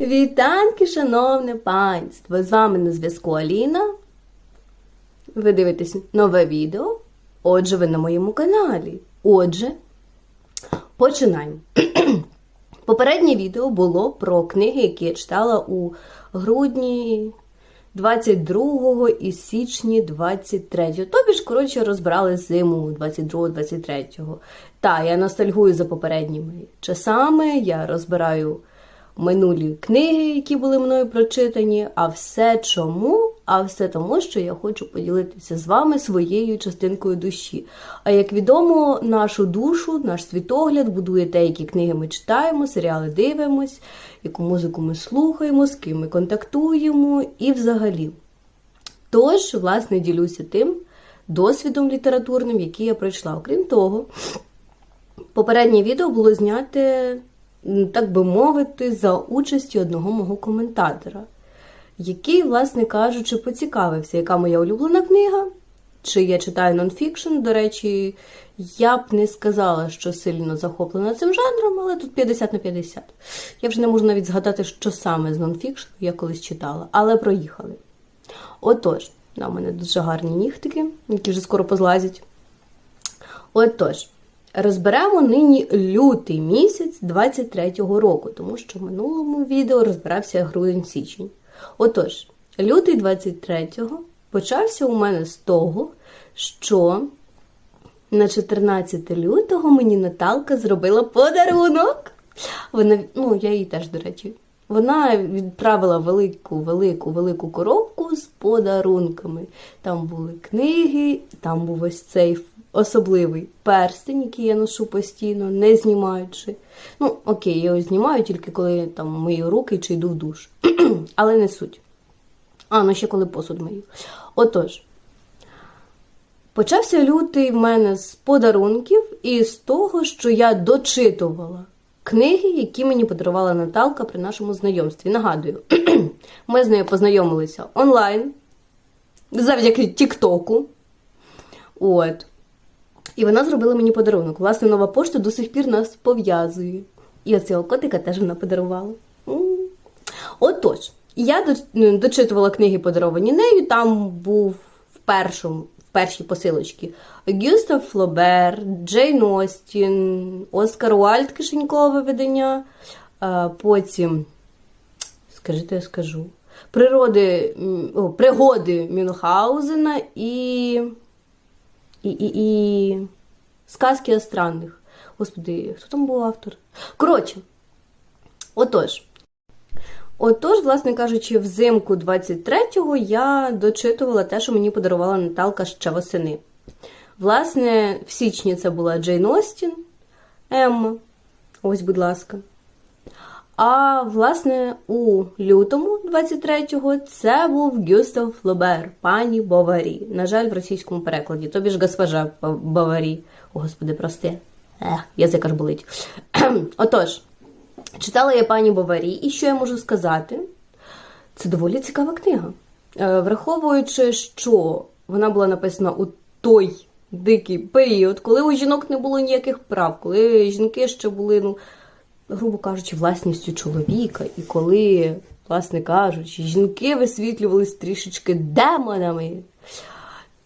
Вітанки, шановне панство! З вами на зв'язку Аліна. Ви дивитесь нове відео. Отже, ви на моєму каналі. Отже, починаємо. Попереднє відео було про книги, які я читала у грудні 22 і січні 23. Тобі ж, коротше, розбирали зиму 22-23. Та, я ностальгую за попередніми часами, я розбираю минулі книги, які були мною прочитані. А все чому? А все тому, що я хочу поділитися з вами своєю частинкою душі. А як відомо, нашу душу, наш світогляд будує те, які книги ми читаємо, серіали дивимось, яку музику ми слухаємо, з ким ми контактуємо і взагалі. Тож, власне, ділюся тим досвідом літературним, який я пройшла. Окрім того, попереднє відео було зняте, так би мовити, за участі одного мого коментатора, який, власне кажучи, поцікавився, яка моя улюблена книга, чи я читаю нонфікшн. До речі, я б не сказала, що сильно захоплена цим жанром, але тут 50 на 50. Я вже не можу навіть згадати, що саме з нонфікшн я колись читала, але проїхали. Отож, у мене дуже гарні нігтики, які вже скоро позлазять. Отож, розберемо нині лютий місяць 23-го року, тому що в минулому відео розбирався грудень-січень. Отож, лютий 23-го почався у мене з того, що на 14 лютого мені Наталка зробила подарунок. Вона, ну, я їй теж, до речі. Вона відправила велику, велику, велику коробку з подарунками. Там були книги, там був ось цей особливий перстень, який я ношу постійно, не знімаючи. Ну, окей, я його знімаю тільки коли там мию руки чи йду в душ. Але не суть. А, ну ще коли посуд мию. Отож, почався лютий в мене з подарунків і з того, що я дочитувала книги, які мені подарувала Наталка при нашому знайомстві. Нагадую, ми з нею познайомилися онлайн завдяки Тіктоку. От. І вона зробила мені подарунок. Власне, нова пошта до сих пір нас пов'язує. І оцього котика теж вона подарувала. Отож, я дочитувала книги, подаровані нею. Там був в першому. В першій посилочці Гюстав Флобер, Джейн Остін, Оскар Уальд кишенькове видання. Потім, скажіть, я скажу, природи, о, пригоди Мюнхгаузена і, і, і, і сказки о странних. Господи, хто там був автор? Коротше, отож. Отож, власне кажучи, взимку 23-го я дочитувала те, що мені подарувала Наталка ще восени. Власне, в січні це була Джейн Остін, Емма. Ось, будь ласка. А власне, у лютому 23-го це був Гюстав Флобер, пані Боварі. На жаль, в російському перекладі. Тобі ж госпожа Боварі. О, господи, прости. Ех, язик аж болить. Отож. Читала я пані Боварі, і що я можу сказати? Це доволі цікава книга. Враховуючи, що вона була написана у той дикий період, коли у жінок не було ніяких прав, коли жінки ще були, ну, грубо кажучи, власністю чоловіка, і коли, власне кажучи, жінки висвітлювались трішечки демонами.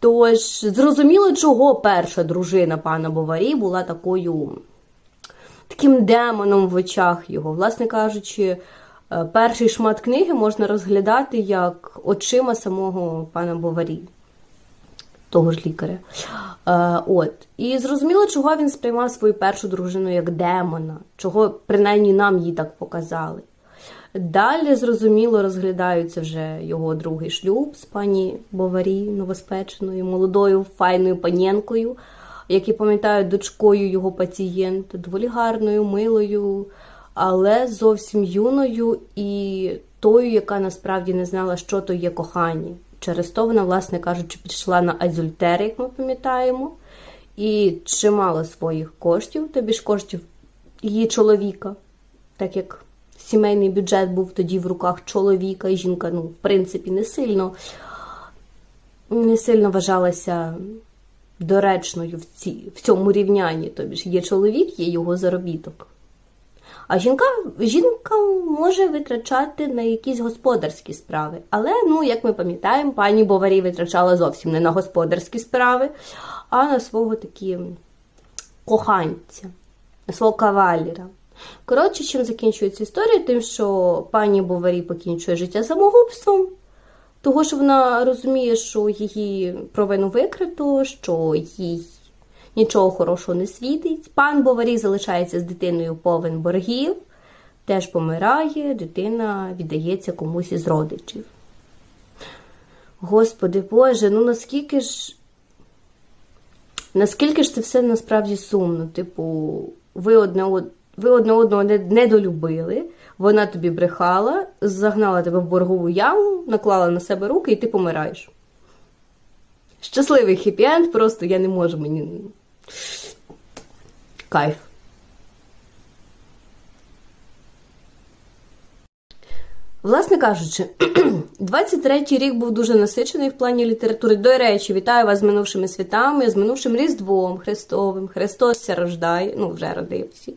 Тож, зрозуміло, чого перша дружина пана Боварі була такою таким демоном в очах його. Власне кажучи, е, перший шмат книги можна розглядати як очима самого пана Боварі, того ж лікаря. Е, от. І зрозуміло, чого він сприймав свою першу дружину як демона, чого принаймні нам її так показали. Далі, зрозуміло, розглядаються вже його другий шлюб з пані Боварі, новоспеченою, молодою, файною панєнкою які пам'ятають дочкою його пацієнта, доволі гарною, милою, але зовсім юною і тою, яка насправді не знала, що то є кохання. Через то вона, власне кажучи, пішла на Азюльтер, як ми пам'ятаємо, і чимало своїх коштів, тобі ж коштів її чоловіка, так як сімейний бюджет був тоді в руках чоловіка, і жінка, ну, в принципі, не сильно, не сильно вважалася доречною в ці, в цьому рівнянні. Тобі ж є чоловік, є його заробіток. А жінка, жінка може витрачати на якісь господарські справи. Але, ну, як ми пам'ятаємо, пані Боварі витрачала зовсім не на господарські справи, а на свого такі коханця, на свого кавалера. Коротше, чим закінчується історія? Тим, що пані Боварі покінчує життя самогубством, того, що вона розуміє, що її провину викрито, що їй нічого хорошого не світить. Пан Боварі залишається з дитиною повен боргів, теж помирає, дитина віддається комусь із родичів. Господи Боже, ну наскільки ж. Наскільки ж це все насправді сумно? Типу, ви одне, ви одне одного недолюбили, вона тобі брехала, загнала тебе в боргову яму, наклала на себе руки і ти помираєш. Щасливий хеппі-енд, просто я не можу мені. Кайф. Власне кажучи, 23-й рік був дуже насичений в плані літератури. До речі, вітаю вас з минувшими святами, з минувшим Різдвом Христовим. Христос рождає, ну вже родився.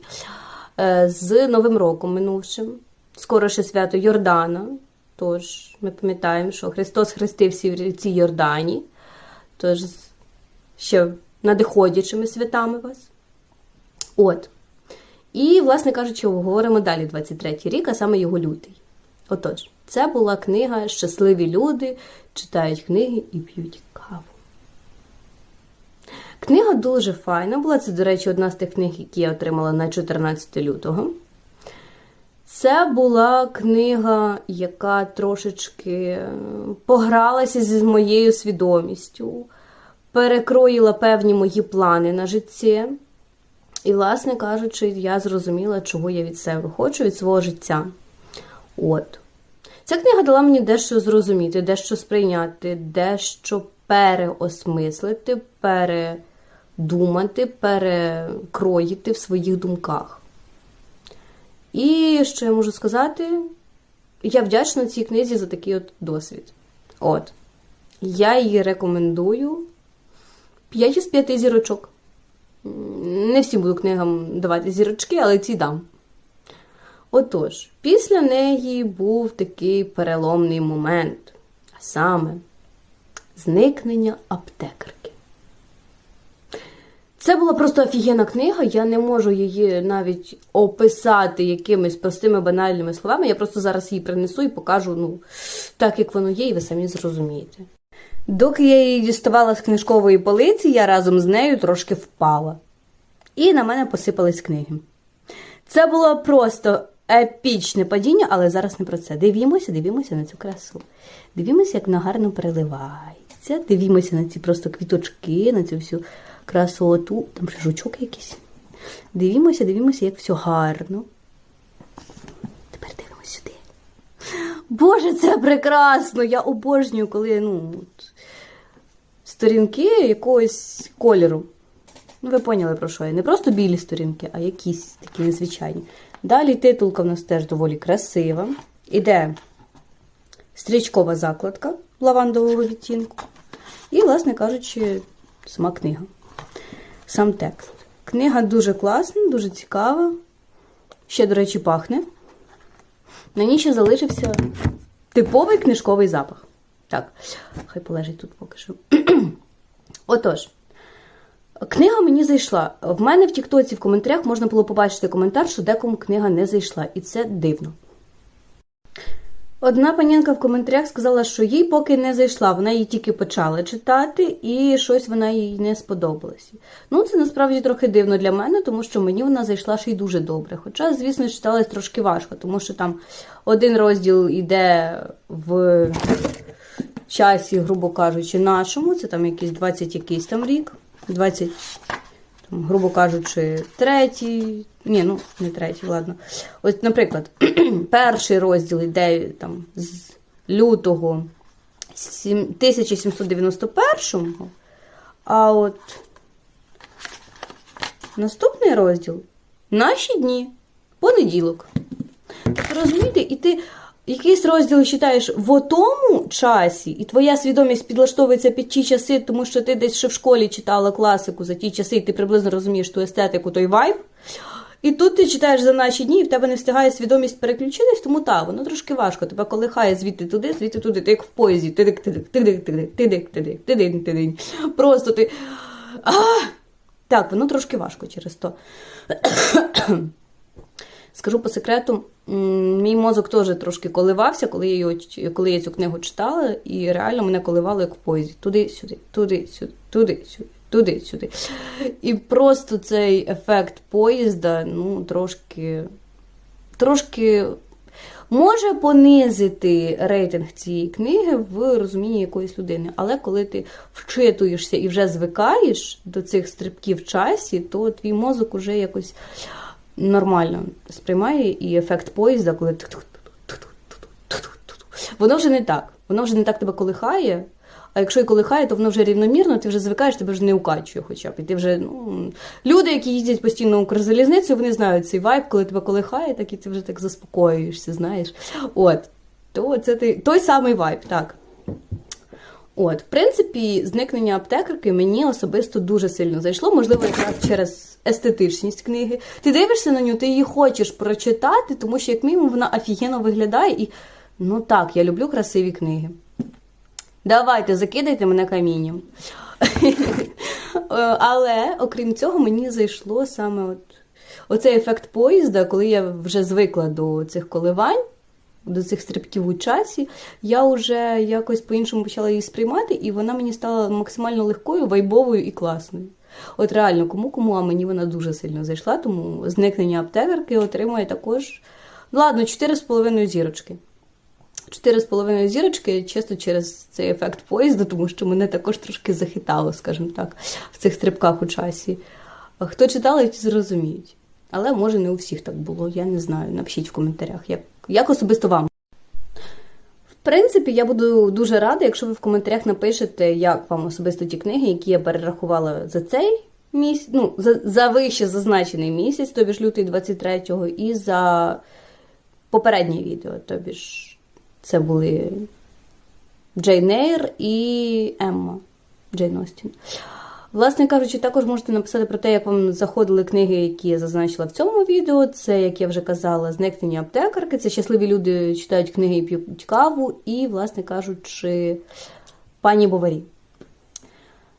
Е, З Новим роком минувшим. Скоро ще свято Йордана. Тож ми пам'ятаємо, що Христос хрестився в ріці Йордані. Тож ще надиходячими святами вас. От. І, власне кажучи, обговоримо далі 23-й рік, а саме його лютий. Отож, це була книга Щасливі люди читають книги і п'ють каву. Книга дуже файна була. Це, до речі, одна з тих книг, які я отримала на 14 лютого. Це була книга, яка трошечки е, погралася зі моєю свідомістю, перекроїла певні мої плани на життя. І, власне кажучи, я зрозуміла, чого я від себе хочу, від свого життя. От. Ця книга дала мені дещо зрозуміти, дещо сприйняти, дещо переосмислити, передумати, перекроїти в своїх думках. І що я можу сказати? Я вдячна цій книзі за такий от досвід. От. Я її рекомендую 5 із 5 зірочок. Не всім буду книгам давати зірочки, але ці дам. Отож, після неї був такий переломний момент, а саме зникнення аптекарки. Це була просто офігенна книга, я не можу її навіть описати якимись простими банальними словами. Я просто зараз її принесу і покажу, ну, так як воно є, і ви самі зрозумієте. Доки я її діставала з книжкової полиці, я разом з нею трошки впала. І на мене посипались книги. Це було просто епічне падіння, але зараз не про це. Дивімося, дивімося на цю красу. Дивімося, як вона гарно переливається. Дивімося на ці просто квіточки, на цю всю красоту. Там ще жучок якийсь. Дивімося, дивімося, як все гарно. Тепер дивимося сюди. Боже, це прекрасно! Я обожнюю, коли ну, сторінки якогось кольору. Ну, ви поняли, про що я. Не просто білі сторінки, а якісь такі незвичайні. Далі титулка в нас теж доволі красива. Іде стрічкова закладка лавандового відтінку. І, власне кажучи, сама книга. Сам текст. Книга дуже класна, дуже цікава. Ще, до речі, пахне. На ній ще залишився типовий книжковий запах. Так, хай полежить тут поки що. Отож, книга мені зайшла. В мене в Тіктоці в коментарях можна було побачити коментар, що декому книга не зайшла, і це дивно. Одна панянка в коментарях сказала, що їй поки не зайшла, вона її тільки почала читати, і щось вона їй не сподобалося. Ну, це насправді трохи дивно для мене, тому що мені вона зайшла ще й дуже добре. Хоча, звісно, читалась трошки важко, тому що там один розділ йде в часі, грубо кажучи, нашому, це там якийсь 20 якийсь там рік, 20, там, грубо кажучи, третій. Ні, ну не третій, ладно. Ось, наприклад, перший розділ йде там з лютого 1791-го, а от наступний розділ наші дні, понеділок. Розумієте, і ти якийсь розділ читаєш в тому часі, і твоя свідомість підлаштовується під ті часи, тому що ти десь ще в школі читала класику за ті часи, і ти приблизно розумієш ту естетику, той вайб. І тут ти читаєш за наші дні, і в тебе не встигає свідомість переключитись, тому так, воно трошки важко. Тебе колихає звідти туди, звідти туди, ти як в поїзді. Тидик, тидик, тидик, тидик, тидик, тидик. Просто ти. Так, воно трошки важко через то. Скажу по секрету, мій мозок теж трошки коливався, коли я, його, коли я цю книгу читала, і реально мене коливало як в поїзді. Туди-сюди, туди-сюди, туди-сюди, туди-сюди. І просто цей ефект поїзда, ну, трошки, трошки може понизити рейтинг цієї книги в розумінні якоїсь людини. Але коли ти вчитуєшся і вже звикаєш до цих стрибків в часі, то твій мозок уже якось нормально сприймає і ефект поїзда, коли воно вже не так. Воно вже не так тебе колихає. А якщо і колихає, то воно вже рівномірно, ти вже звикаєш, тебе вже не укачує хоча б. І ти вже, ну, люди, які їздять постійно Укрзалізницю, вони знають цей вайб, коли тебе колихає, так і ти вже так заспокоюєшся, знаєш. От. То це ти, той самий вайб, так. От, в принципі, зникнення аптекарки мені особисто дуже сильно зайшло, можливо, якраз через естетичність книги. Ти дивишся на нього, ти її хочеш прочитати, тому що, як мінімум, вона офігенно виглядає. І ну так, я люблю красиві книги. Давайте, закидайте мене камінням. Але, окрім цього, мені зайшло саме от, оцей ефект поїзда, коли я вже звикла до цих коливань, до цих стрибків у часі, я вже якось по-іншому почала її сприймати, і вона мені стала максимально легкою, вайбовою і класною. От реально, кому кому, а мені вона дуже сильно зайшла, тому зникнення аптекарки отримує також. Ладно, 4,5 зірочки. 4,5 зірочки чисто через цей ефект поїзду, тому що мене також трошки захитало, скажімо так, в цих стрибках у часі. Хто читали, ті зрозуміють. Але може не у всіх так було, я не знаю. Напишіть в коментарях, як, як особисто вам. Принципі, я буду дуже рада, якщо ви в коментарях напишете, як вам особисто ті книги, які я перерахувала за цей місяць, ну, за, за вище зазначений місяць, тобі ж лютий 23-го, і за попереднє відео, тобі ж це були Джейн Ейр і Емма Джейн Остін. Власне кажучи, також можете написати про те, як вам заходили книги, які я зазначила в цьому відео. Це, як я вже казала, зникнення аптекарки. Це щасливі люди читають книги і п'ють каву, і, власне кажучи, пані Боварі.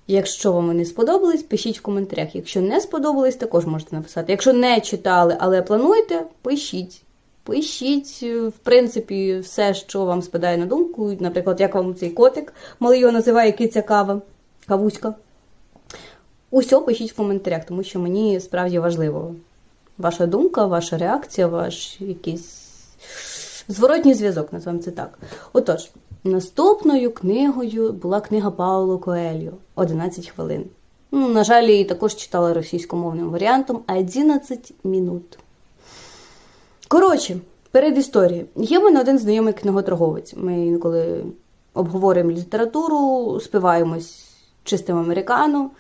Якщо вам вони сподобались, пишіть в коментарях. Якщо не сподобались, також можете написати. Якщо не читали, але плануєте, пишіть. Пишіть, в принципі, все, що вам спадає на думку. Наприклад, як вам цей котик, малий його називає киця кава, кавуська. Усе пишіть в коментарях, тому що мені справді важливо ваша думка, ваша реакція, ваш якийсь зворотній зв'язок, називаємо це так. Отож, наступною книгою була книга Пауло Коельо «11 хвилин. Ну, на жаль, її також читала російськомовним варіантом 11 минут. Коротше, перед історією. Є в мене один знайомий книготорговець. Ми інколи обговорюємо літературу, спиваємось чистим американо,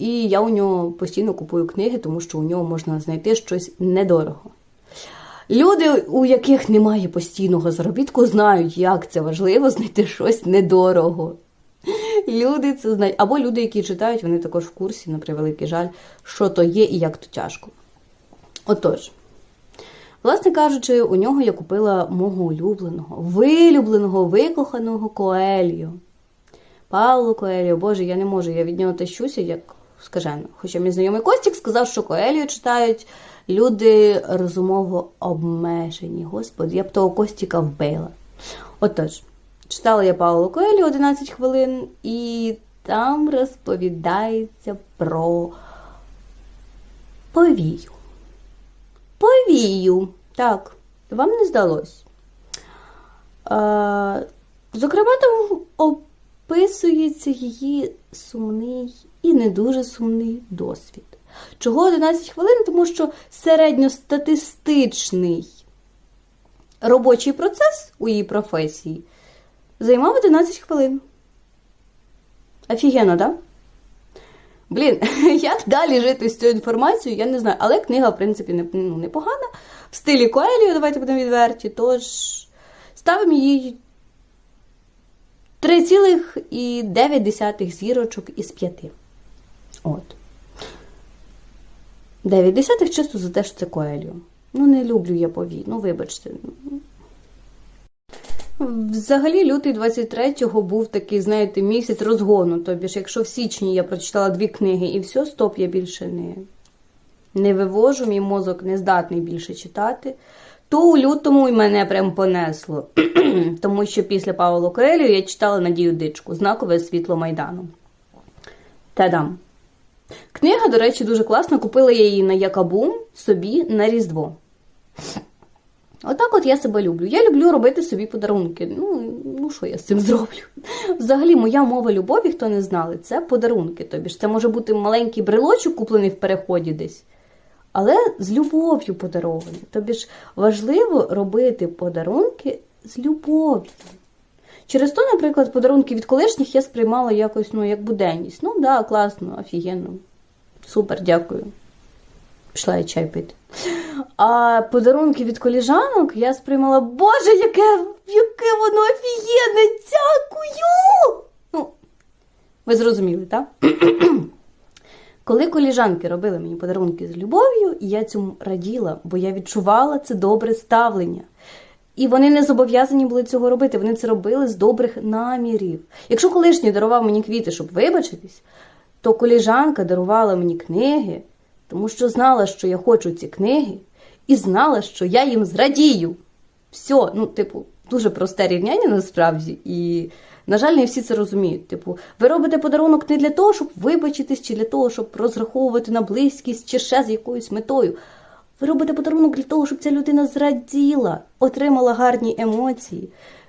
і я у нього постійно купую книги, тому що у нього можна знайти щось недорого. Люди, у яких немає постійного заробітку, знають, як це важливо знайти щось недорого. Люди це знають. Або люди, які читають, вони також в курсі, на превеликий жаль, що то є і як то тяжко. Отож. Власне кажучи, у нього я купила мого улюбленого, вилюбленого, викоханого Коеліо. Павло Коеліо, боже, я не можу, я від нього тащуся, як скажено. Хоча мій знайомий Костік сказав, що Коеліо читають люди розумово обмежені. Господи, я б того Костіка вбила. Отож, читала я Павло Коеліо 11 хвилин, і там розповідається про повію. Повію. Так, вам не здалось. Зокрема, там описується її сумний і не дуже сумний досвід. Чого 11 хвилин? Тому що середньостатистичний робочий процес у її професії займав 11 хвилин. Офігенно, так? Да? Блін, як далі жити з цією інформацією, я не знаю. Але книга, в принципі, ну, непогана. В стилі Коеліо, давайте будемо відверті. Тож ставимо їй 3,9 зірочок із 5. От. 9 десятих чисто за те, що це Коеліо. Ну, не люблю я повій, ну вибачте. Взагалі, лютий 23-го був такий, знаєте, місяць розгону. Тобі ж, якщо в січні я прочитала дві книги і все, стоп, я більше не, не вивожу, мій мозок не здатний більше читати, то у лютому і мене прям понесло. Тому що після Павла Коелю я читала Надію Дичку, знакове світло Майдану. Та-дам! Книга, до речі, дуже класна. Купила я її на Якабум собі на Різдво. Отак от я себе люблю. Я люблю робити собі подарунки. Ну, ну що я з цим зроблю? Взагалі, моя мова любові, хто не знали, це подарунки. Тобі ж це може бути маленький брелочок, куплений в переході десь, але з любов'ю подарований. Тобі ж важливо робити подарунки з любов'ю. Через то, наприклад, подарунки від колишніх я сприймала якось ну, як буденність. Ну, да, класно, офігенно. Супер, дякую. Пішла я чай пити. А подарунки від коліжанок я сприймала, Боже, яке, яке воно офігенне! Дякую! Ну, ви зрозуміли, так? Коли коліжанки робили мені подарунки з любов'ю, я цьому раділа, бо я відчувала це добре ставлення. І вони не зобов'язані були цього робити. Вони це робили з добрих намірів. Якщо колишній дарував мені квіти, щоб вибачитись, то коліжанка дарувала мені книги, тому що знала, що я хочу ці книги, і знала, що я їм зрадію. Все, ну, типу, дуже просте рівняння насправді. І, на жаль, не всі це розуміють. Типу, ви робите подарунок не для того, щоб вибачитись, чи для того, щоб розраховувати на близькість, чи ще з якоюсь метою. Ви робите подарунок для того, щоб ця людина зраділа, отримала гарні емоції,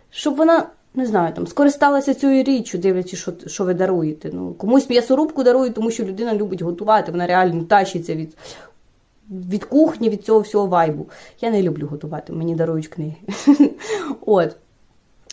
щоб вона, не знаю, там, скористалася цією річчю, дивлячись, що, що ви даруєте. Ну, комусь м'ясорубку дарують, тому що людина любить готувати, вона реально тащиться від, від кухні, від цього всього вайбу. Я не люблю готувати, мені дарують книги. От.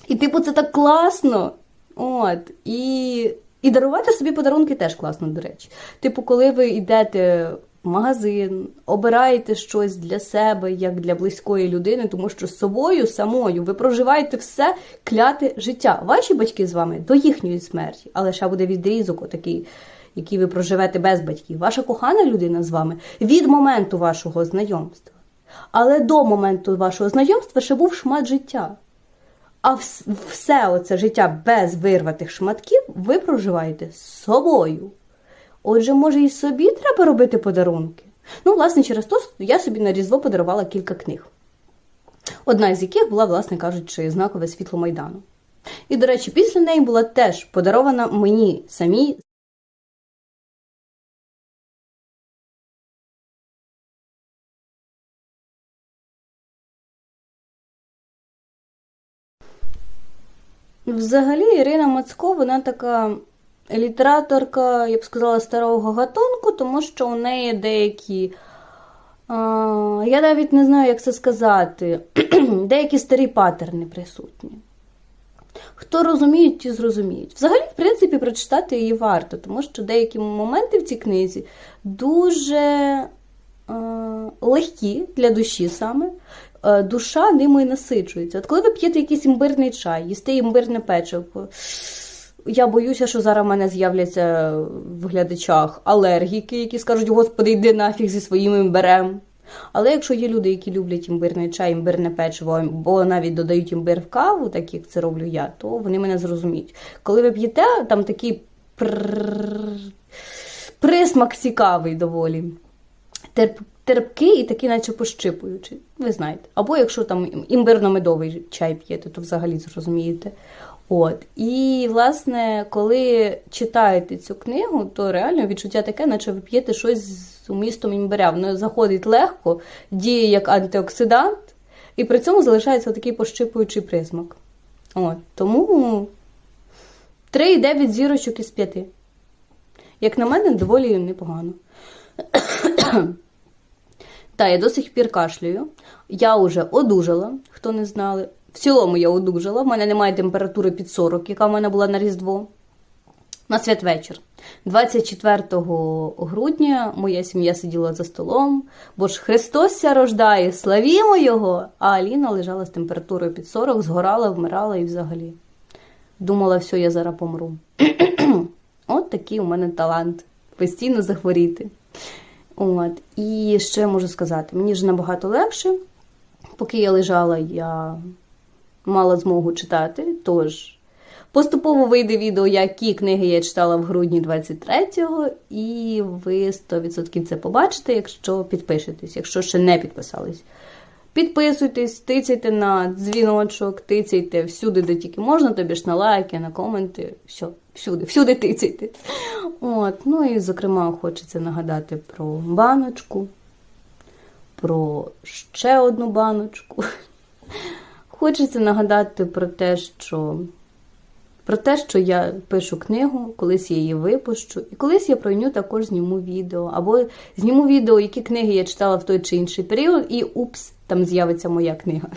І, типу, це так класно. От. І, і дарувати собі подарунки теж класно, до речі. Типу, коли ви йдете магазин, обираєте щось для себе, як для близької людини, тому що з собою самою ви проживаєте все кляте життя. Ваші батьки з вами до їхньої смерті, але ще буде відрізок, отакий, який ви проживете без батьків. Ваша кохана людина з вами від моменту вашого знайомства. Але до моменту вашого знайомства ще був шмат життя. А все оце життя без вирватих шматків ви проживаєте з собою. Отже, може, і собі треба робити подарунки. Ну, власне, через то я собі на Різдво подарувала кілька книг. Одна з яких була, власне кажучи, знакове світло Майдану. І, до речі, після неї була теж подарована мені самій. Взагалі, Ірина Мацько, вона така літераторка, я б сказала, старого гатунку, тому що у неї деякі. Я навіть не знаю, як це сказати, деякі старі патерни присутні. Хто розуміє, ті зрозуміють. Взагалі, в принципі, прочитати її варто, тому що деякі моменти в цій книзі дуже е, легкі для душі саме. Е, душа ними насичується. От коли ви п'єте якийсь імбирний чай, їсте імбирне печиво, я боюся, що зараз в мене з'являться в глядачах алергіки, які скажуть, господи, йди нафіг зі своїм імбирем. Але якщо є люди, які люблять імбирний чай, імбирне печиво, або навіть додають імбир в каву, так як це роблю я, то вони мене зрозуміють. Коли ви п'єте, там такий присмак цікавий доволі. Терп, терпкий і такий, наче пощипуючий. Ви знаєте. Або якщо там імбирно-медовий чай п'єте, то взагалі зрозумієте. От. І, власне, коли читаєте цю книгу, то реально відчуття таке, наче ви п'єте щось з умістом імбиря. Воно заходить легко, діє як антиоксидант, і при цьому залишається такий пощипуючий присмак. От. Тому 3,9 зірочок із 5. Як на мене, доволі непогано. Та, я до сих пір кашлюю. Я вже одужала, хто не знали. В цілому я одужала. В мене немає температури під 40, яка в мене була на Різдво. На святвечір. 24 грудня моя сім'я сиділа за столом, бо ж Христос ся рождає, славімо Його! А Аліна лежала з температурою під 40, згорала, вмирала і взагалі. Думала, все, я зараз помру. От такий у мене талант. Постійно захворіти. От. І що я можу сказати? Мені ж набагато легше. Поки я лежала, я мала змогу читати. Тож поступово вийде відео, які книги я читала в грудні 23-го, і ви 100% це побачите, якщо підпишетесь, якщо ще не підписались. Підписуйтесь, тицяйте на дзвіночок, тицяйте всюди, де тільки можна, тобі ж на лайки, на коменти, все, всюди, всюди тицяйте. От, ну і, зокрема, хочеться нагадати про баночку, про ще одну баночку. Хочеться нагадати про те, що про те, що я пишу книгу, колись я її випущу, і колись я про нього також зніму відео. Або зніму відео, які книги я читала в той чи інший період, і упс, там з'явиться моя книга.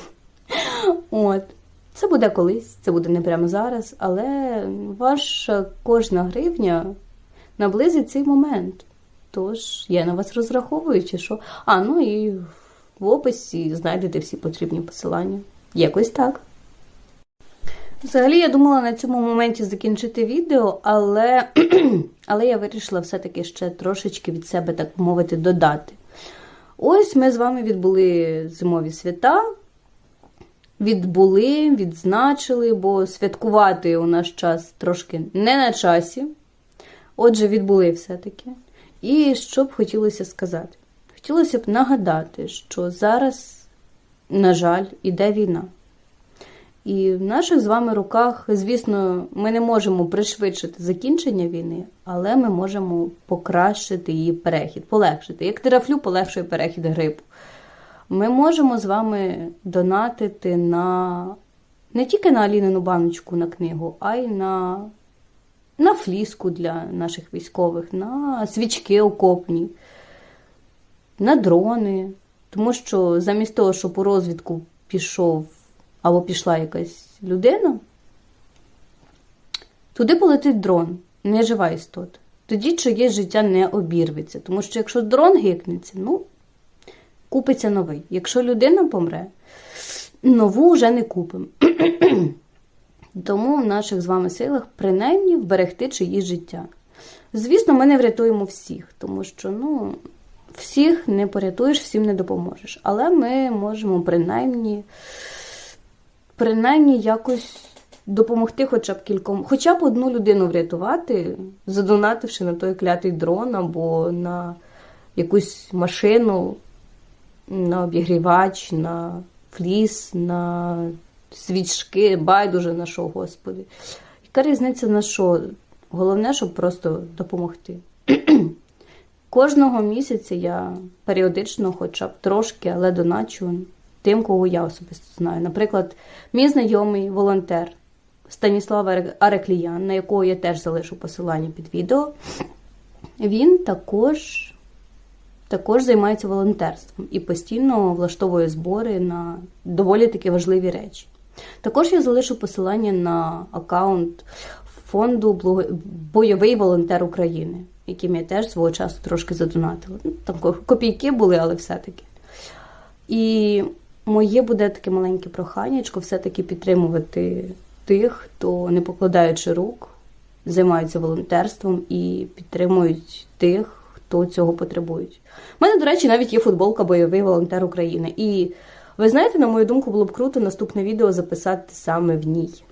От. Це буде колись, це буде не прямо зараз, але ваша кожна гривня наблизить цей момент. Тож я на вас розраховую, чи що. А, ну і в описі знайдете всі потрібні посилання. Якось так. Взагалі, я думала на цьому моменті закінчити відео, але, але я вирішила все-таки ще трошечки від себе, так мовити, додати. Ось ми з вами відбули зимові свята. Відбули, відзначили, бо святкувати у наш час трошки не на часі. Отже, відбули все-таки. І що б хотілося сказати? Хотілося б нагадати, що зараз, на жаль, іде війна. І в наших з вами руках, звісно, ми не можемо пришвидшити закінчення війни, але ми можемо покращити її перехід, полегшити. Як терафлю полегшує перехід грипу. Ми можемо з вами донатити на не тільки на Алінину баночку на книгу, а й на, на фліску для наших військових, на свічки окопні, на дрони. Тому що замість того, щоб у розвідку пішов або пішла якась людина, туди полетить дрон, не жива істота. Тоді чиєсь життя не обірветься. Тому що якщо дрон гикнеться, ну, купиться новий. Якщо людина помре, нову вже не купимо. Тому в наших з вами силах принаймні вберегти чиїсь життя. Звісно, ми не врятуємо всіх, тому що, ну, всіх не порятуєш, всім не допоможеш. Але ми можемо принаймні принаймні якось допомогти хоча б кільком, хоча б одну людину врятувати, задонативши на той клятий дрон або на якусь машину, на обігрівач, на фліс, на свічки, байдуже на що, Господи. Яка різниця на що? Головне, щоб просто допомогти. Кожного місяця я періодично, хоча б трошки, але доначу тим, кого я особисто знаю. Наприклад, мій знайомий волонтер Станіслав Арекліян, на якого я теж залишу посилання під відео, він також також займається волонтерством і постійно влаштовує збори на доволі таки важливі речі. Також я залишу посилання на аккаунт фонду Бойовий волонтер України, яким я теж свого часу трошки задонатила. Ну, Там копійки були, але все-таки. І моє буде таке маленьке проханнячко все-таки підтримувати тих, хто, не покладаючи рук, займаються волонтерством і підтримують тих, хто цього потребують. У мене, до речі, навіть є футболка Бойовий волонтер України. І ви знаєте, на мою думку, було б круто наступне відео записати саме в ній.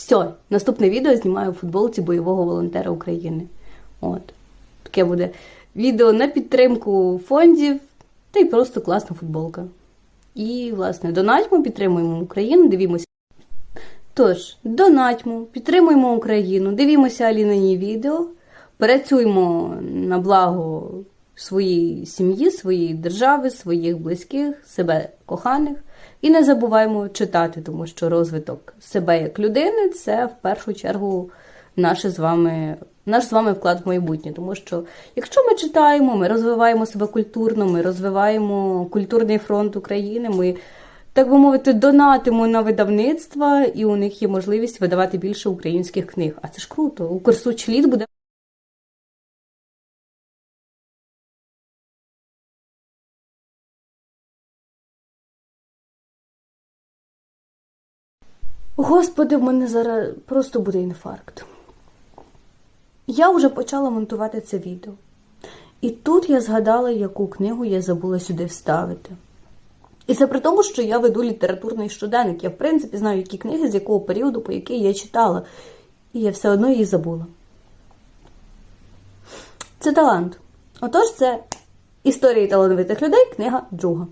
Все, наступне відео знімаю в футболці бойового волонтера України. От. Таке буде відео на підтримку фондів, та й просто класна футболка. І, власне, донатьмо, підтримуємо Україну, дивімося. Тож, донатьмо, підтримуємо Україну, дивімося Алінині відео, працюємо на благо своєї сім'ї, своєї держави, своїх близьких, себе коханих. І не забуваємо читати, тому що розвиток себе як людини це в першу чергу наше з вами, наш з вами вклад в майбутнє. Тому що якщо ми читаємо, ми розвиваємо себе культурно, ми розвиваємо культурний фронт України. ми так би мовити, донатимо на видавництва, і у них є можливість видавати більше українських книг. А це ж круто. У Укрсуч літ буде. Господи, в мене зараз просто буде інфаркт. Я вже почала монтувати це відео. І тут я згадала, яку книгу я забула сюди вставити. І це при тому, що я веду літературний щоденник. Я, в принципі, знаю, які книги, з якого періоду, по який я читала. І я все одно її забула. Це талант. Отож, це історії талановитих людей, книга друга.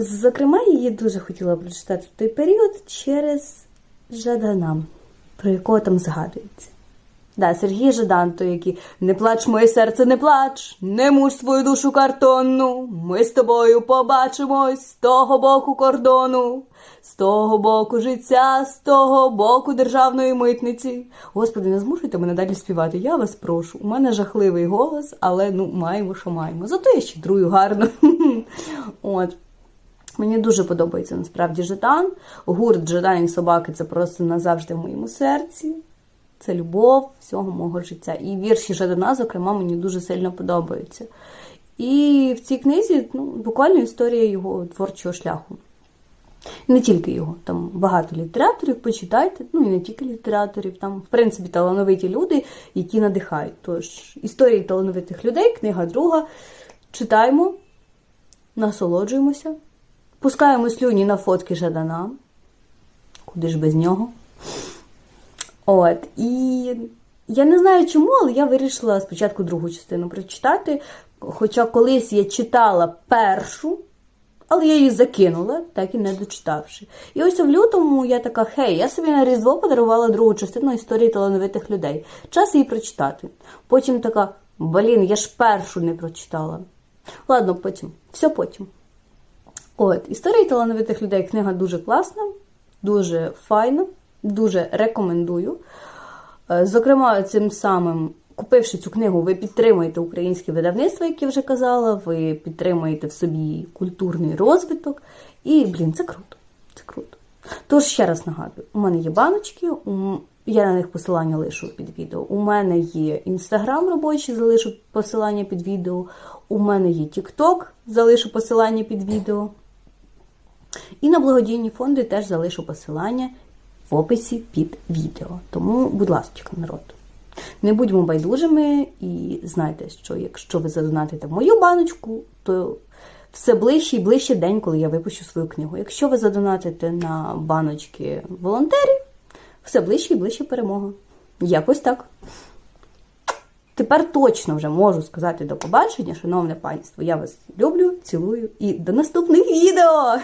Зокрема, її дуже хотіла прочитати в той період через Жадана, про якого там згадується. Да, Сергій Жадан, той, який не плач, моє серце, не плач, не муж свою душу картонну. Ми з тобою побачимось з того боку кордону, з того боку життя, з того боку державної митниці. Господи, не змушуйте мене далі співати. Я вас прошу. У мене жахливий голос, але ну маємо, що маємо. Зато я щедрую гарно. От. Мені дуже подобається насправді Жадан. Гурт Жадан і собаки це просто назавжди в моєму серці. Це любов всього мого життя. І вірші Жадана, зокрема, мені дуже сильно подобаються. І в цій книзі ну, буквально історія його творчого шляху. Не тільки його, там багато літераторів, почитайте, ну і не тільки літераторів, там, в принципі, талановиті люди, які надихають. Тож, історії талановитих людей, книга друга. Читаємо, насолоджуємося, пускаємо слюні на фотки Жадана. Куди ж без нього? От, і я не знаю чому, але я вирішила спочатку другу частину прочитати. Хоча колись я читала першу, але я її закинула, так і не дочитавши. І ось в лютому я така, хей, я собі на Різдво подарувала другу частину історії талановитих людей. Час її прочитати. Потім така, блін, я ж першу не прочитала. Ладно, потім, все потім. От, історії талановитих людей книга дуже класна, дуже файна, дуже рекомендую. Е, Зокрема, цим самим, купивши цю книгу, ви підтримуєте українське видавництво, як я вже казала, ви підтримуєте в собі культурний розвиток. І, блін, це круто. Це круто. Тож, ще раз нагадую, у мене є баночки, я на них посилання лишу під відео. У мене є інстаграм робочий, залишу посилання під відео. У мене є Тікток, залишу посилання під відео. І на благодійні фонди теж залишу посилання в описі під відео. Тому, будь ласка, народ. Не будьмо байдужими і знайте, що якщо ви задонатите в мою баночку, то все ближче і ближче день, коли я випущу свою книгу. Якщо ви задонатите на баночки волонтерів, все ближче і ближче перемога. Якось так. Тепер точно вже можу сказати до побачення, шановне панство. Я вас люблю, цілую і до наступних відео!